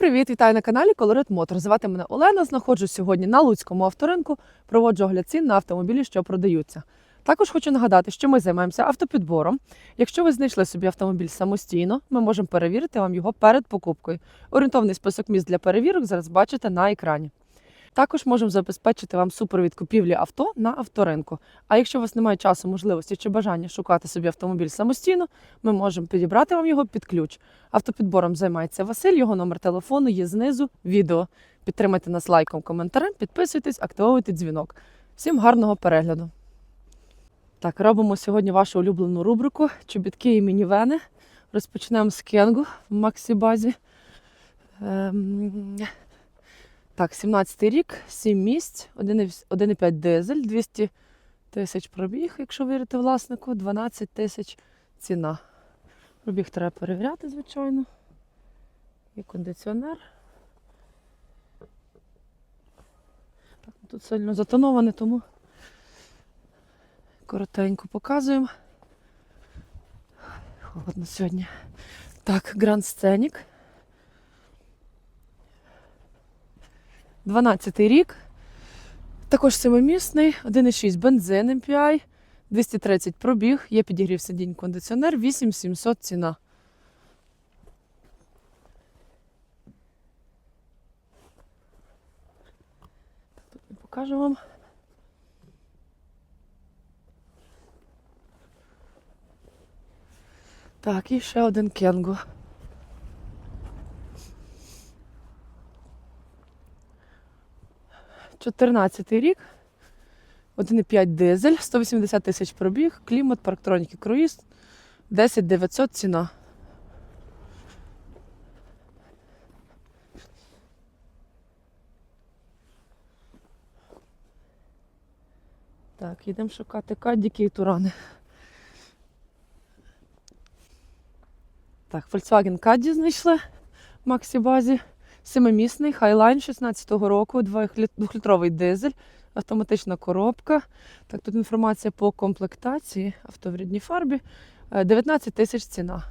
привіт! Вітаю на каналі Colorit Motor. Звати мене Олена. Знаходжусь сьогодні на Луцькому авторинку. Проводжу огляд цін на автомобілі, що продаються. Також хочу нагадати, що ми займаємося автопідбором. Якщо ви знайшли собі автомобіль самостійно, ми можемо перевірити вам його перед покупкою. Орієнтовний список місць для перевірок зараз бачите на екрані. Також можемо забезпечити вам супровід купівлі авто на авторинку. А якщо у вас немає часу, можливості чи бажання шукати собі автомобіль самостійно, ми можемо підібрати вам його під ключ. Автопідбором займається Василь, його номер телефону є знизу відео. Підтримайте нас лайком, коментарем, підписуйтесь, активуйте дзвінок. Всім гарного перегляду! Так, робимо сьогодні вашу улюблену рубрику Чобітки і мінівени. Розпочнемо з Кенгу в Максібазі. Ем... Так, 17 рік, 7 місць, 1,5 дизель, 200 тисяч пробіг, якщо вірити власнику, 12 тисяч ціна. Пробіг треба перевіряти, звичайно. Є кондиціонер. Так, тут сильно затоноване, тому коротенько показуємо. Холодно сьогодні. Так, Grand Scenic. 12 рік. Також семимісний, 1,6 бензин MPI, 230 пробіг, є підігрів сидінь кондиціонер, 8700 ціна. Тут не покажу вам. Так, і ще один кенгу. 14 рік, 1,5 дизель, 180 тисяч пробіг, клімат, парктроніки, круїз, 10 900 ціна. Так, йдемо шукати кадіки і турани. Так, Volkswagen Caddy знайшли в Максі базі. Семимісний, хайлайн 16-го року, 2-літровий дизель, автоматична коробка. Так, тут інформація по комплектації, авто в рідній фарбі. Е, 19 тисяч ціна.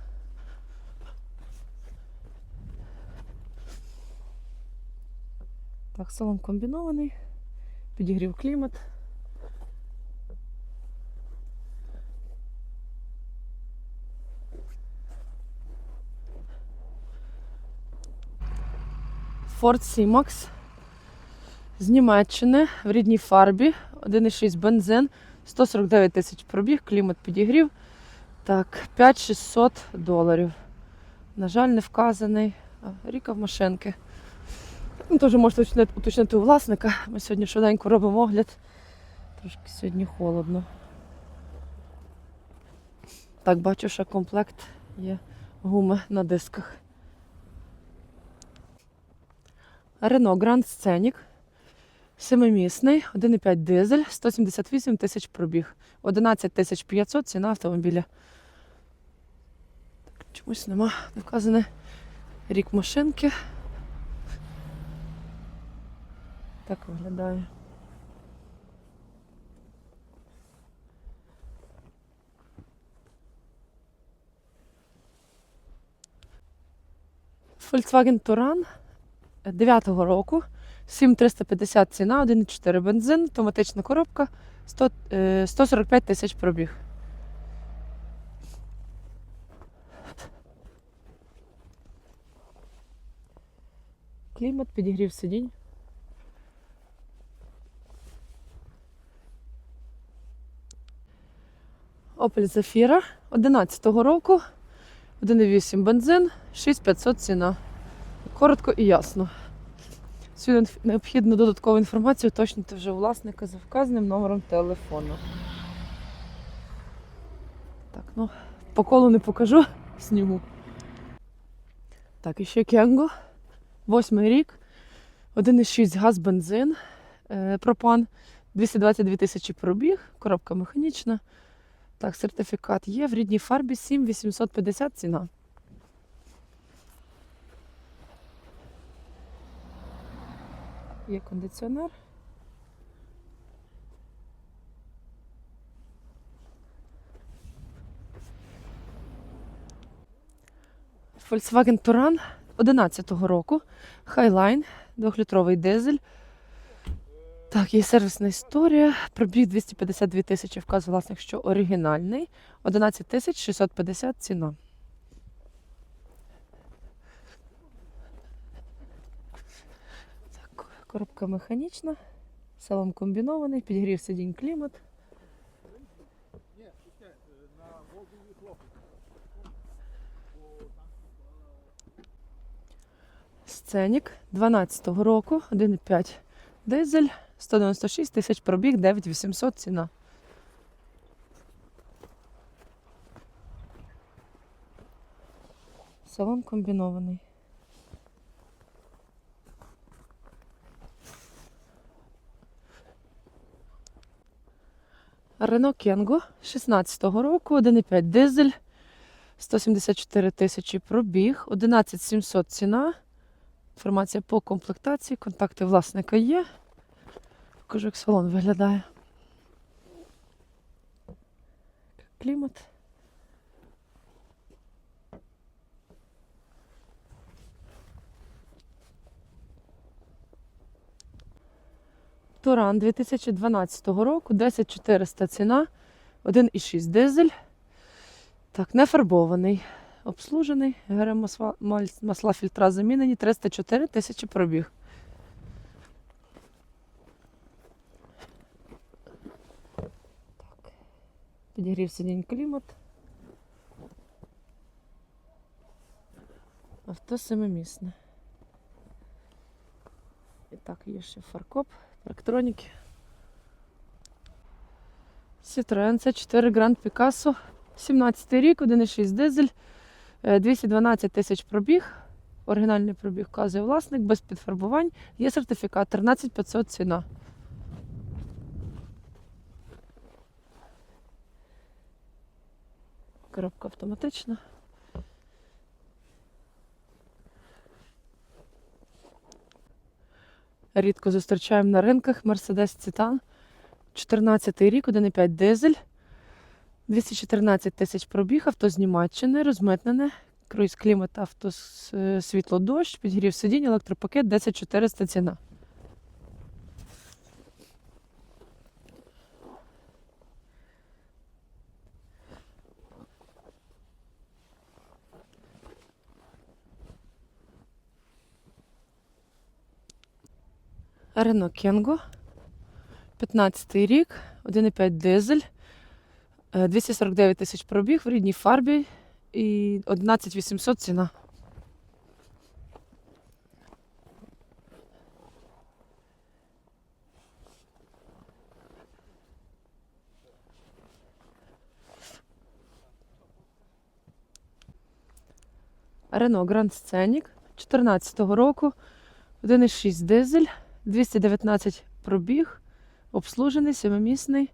Так, салон комбінований, підігрів клімат. Ford C-Max з Німеччини в рідній фарбі, 1,6 бензин, 149 тисяч пробіг, клімат підігрів. Так, 5600 доларів. На жаль, не вказаний. Ріка в машинки. Ну, Теж можете уточнити у власника. Ми сьогодні швиденько робимо огляд. Трошки сьогодні холодно. Так, бачу, що комплект є гуми на дисках. Renault Grand Scenic. Семимісний, 1,5 дизель, 178 тисяч пробіг. 11 тисяч 500 ціна автомобіля. Так, чомусь нема не вказаний рік машинки. Так виглядає. Volkswagen Touran 9-го року. 7350 ціна, 1,4 бензин, автоматична коробка, 100, е, 145 тисяч пробіг. Клімат, підігрів сидінь. Opel Zafira 11-го року, 1,8 бензин, 6500 ціна. Коротко і ясно. Всю необхідну додаткову інформацію уточнити вже власника за вказаним номером телефону. Так, ну, по колу не покажу, зніму. Так, і ще Кенго. Восьмий рік. 1,6 газ бензин, е, пропан, 222 тисячі пробіг, коробка механічна. Так, сертифікат є в рідній фарбі 7850 ціна. Є кондиціонер. Volkswagen Touran 11-го року. Highline, 2-літровий дизель. Так, є сервісна історія. Пробіг 252 тисячі, вказує власник, що оригінальний. 11 тисяч 650 ціна. Так, коробка механічна, салон комбінований, підгрів сидінь клімат. Сценік 12-го року, 1,5 дизель, 196 тисяч пробіг, 9800 ціна. Салон комбінований. Рено Кенго 16-го року, 1,5 дизель, 174 тисячі пробіг, 11700 ціна. Інформація по комплектації, контакти власника є. Покажу, як салон виглядає. Клімат. Туран 2012 року, 10400 ціна, 1,6 дизель. Так, не фарбований, обслужений. ГРМ масла, масла фільтра замінені, 304 тисячі пробіг. Так. Підігрів сидінь клімат. Авто семимісне. І так, є ще фаркоп, електроніки. Citroen C4 Grand Picasso, 17 рік, 1,6 дизель, е, 212 тисяч пробіг. Оригінальний пробіг вказує власник, без підфарбувань. Є сертифікат 13500 ціна. Коробка автоматична. Рідко зустрічаємо на ринках Mercedes Citan. 14 рік, 1,5 дизель. 214 тисяч пробіг, авто з Німеччини, розмитнене. Круїз клімат, авто е, світло дощ, підгрів сидінь, електропакет 10400 ціна. Рено Кенго. 15 рік, 1,5 дизель, е, 249 тисяч пробіг в рідній фарбі і 11 800 ціна. Рено Гранд Сценік 14 року, 1,6 дизель, 219 пробіг, обслужений, семимісний,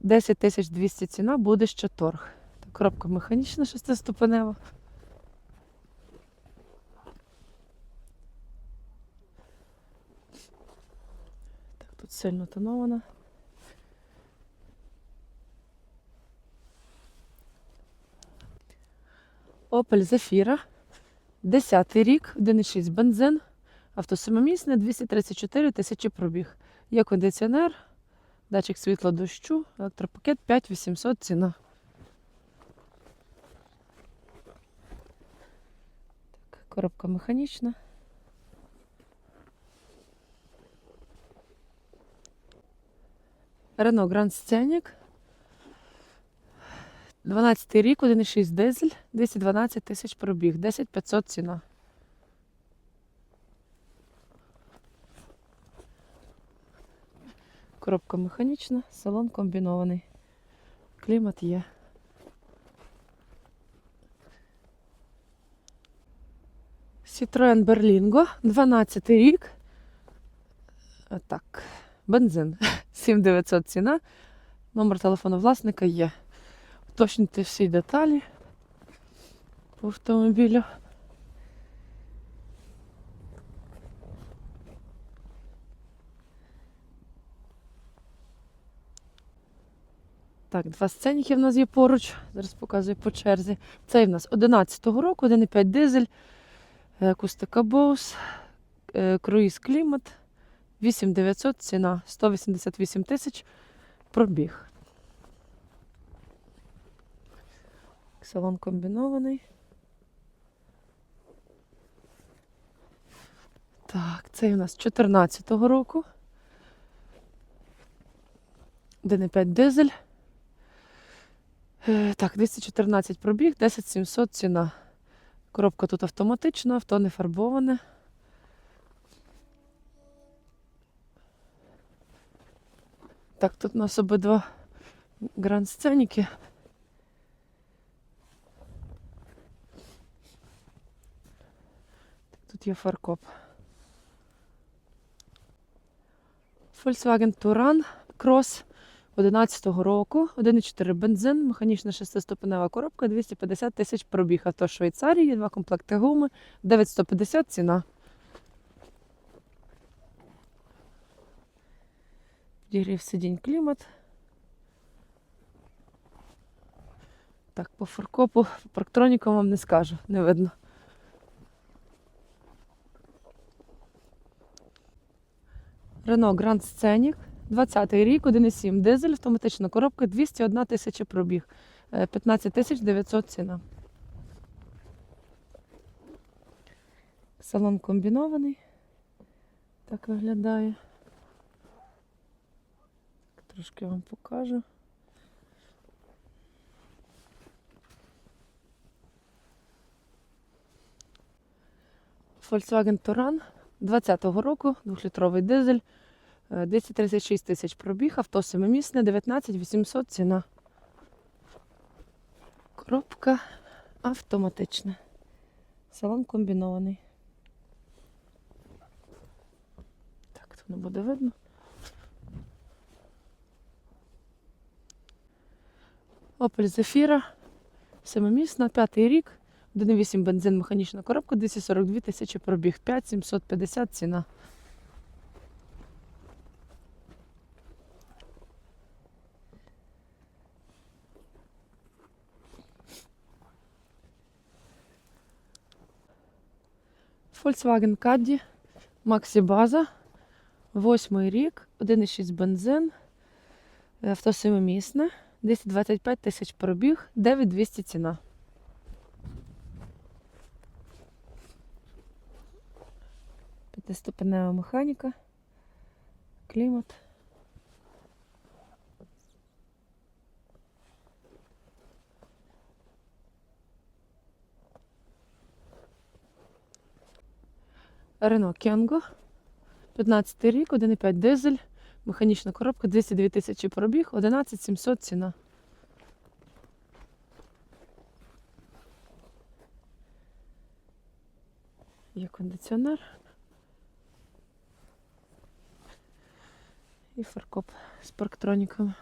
10 тисяч 200 ціна, буде ще торг. Коробка механічна, шестиступенева. Так, тут сильно тонована. Opel Zafira. 10 рік, 1,6 бензин. Авто семимісне, 234 тисячі пробіг. Є кондиціонер, датчик світла дощу, електропакет 5800 ціна. Так, коробка механічна. Renault Grand Scenic. 12 рік, 1,6 дизель, 212 тисяч пробіг, 10 500 ціна. Коробка механічна, салон комбінований. Клімат є. Citroen Berlingo, 12 рік. Так, бензин. 7900 ціна. Номер телефону власника є. Уточнити всі деталі по автомобілю. Так, два сценіки в нас є поруч. Зараз показую по черзі. Цей в нас 11-го року, 1,5 дизель, Е, Акустика Боус, е, круїз клімат, 8900 ціна, 188 тисяч пробіг. Салон комбінований. Так, цей у нас 14-го року. 1,5 дизель. Е, Так, 214 пробіг, 10700 ціна. Коробка тут автоматична, авто не фарбоване. Так, тут у нас обидва гранд сценіки. Тут є фаркоп. Volkswagen Touran Cross 11-го року, 1,4 бензин, механічна шестиступенева коробка, 250 тисяч пробіг. Авто Швейцарії, два комплекти гуми, 950 ціна. Підігрів сидінь клімат. Так, по фаркопу, по парктронікам вам не скажу, не видно. Renault Grand Scenic, 20-й рік, 1,7 дизель, автоматична коробка, 201 тисяча пробіг, Е, 15 тисяч 900 ціна. Салон комбінований. Так виглядає. Трошки вам покажу. Volkswagen Touran 20-го року, 2-літровий дизель, е, 236 тисяч пробіг, авто семимісне, 19 800 ціна. Коробка автоматична. Салон комбінований. Так, тут не буде видно. Opel Zafira, семимісна, п'ятий рік, 1,8 бензин, механічна коробка, 242 тисячі пробіг, 5750 ціна. Volkswagen Caddy, Maxi База, восьмий рік, 1,6 бензин, авто семимісне, 225 тисяч пробіг, 9200 ціна. П'ятиступенева механіка, клімат. Рено Кенго, 15 рік, 1,5 дизель, механічна коробка, 202 тисячі пробіг, 11 700 ціна. Є кондиціонер. І фаркоп з парктроніками.